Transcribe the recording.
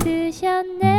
받으셨네.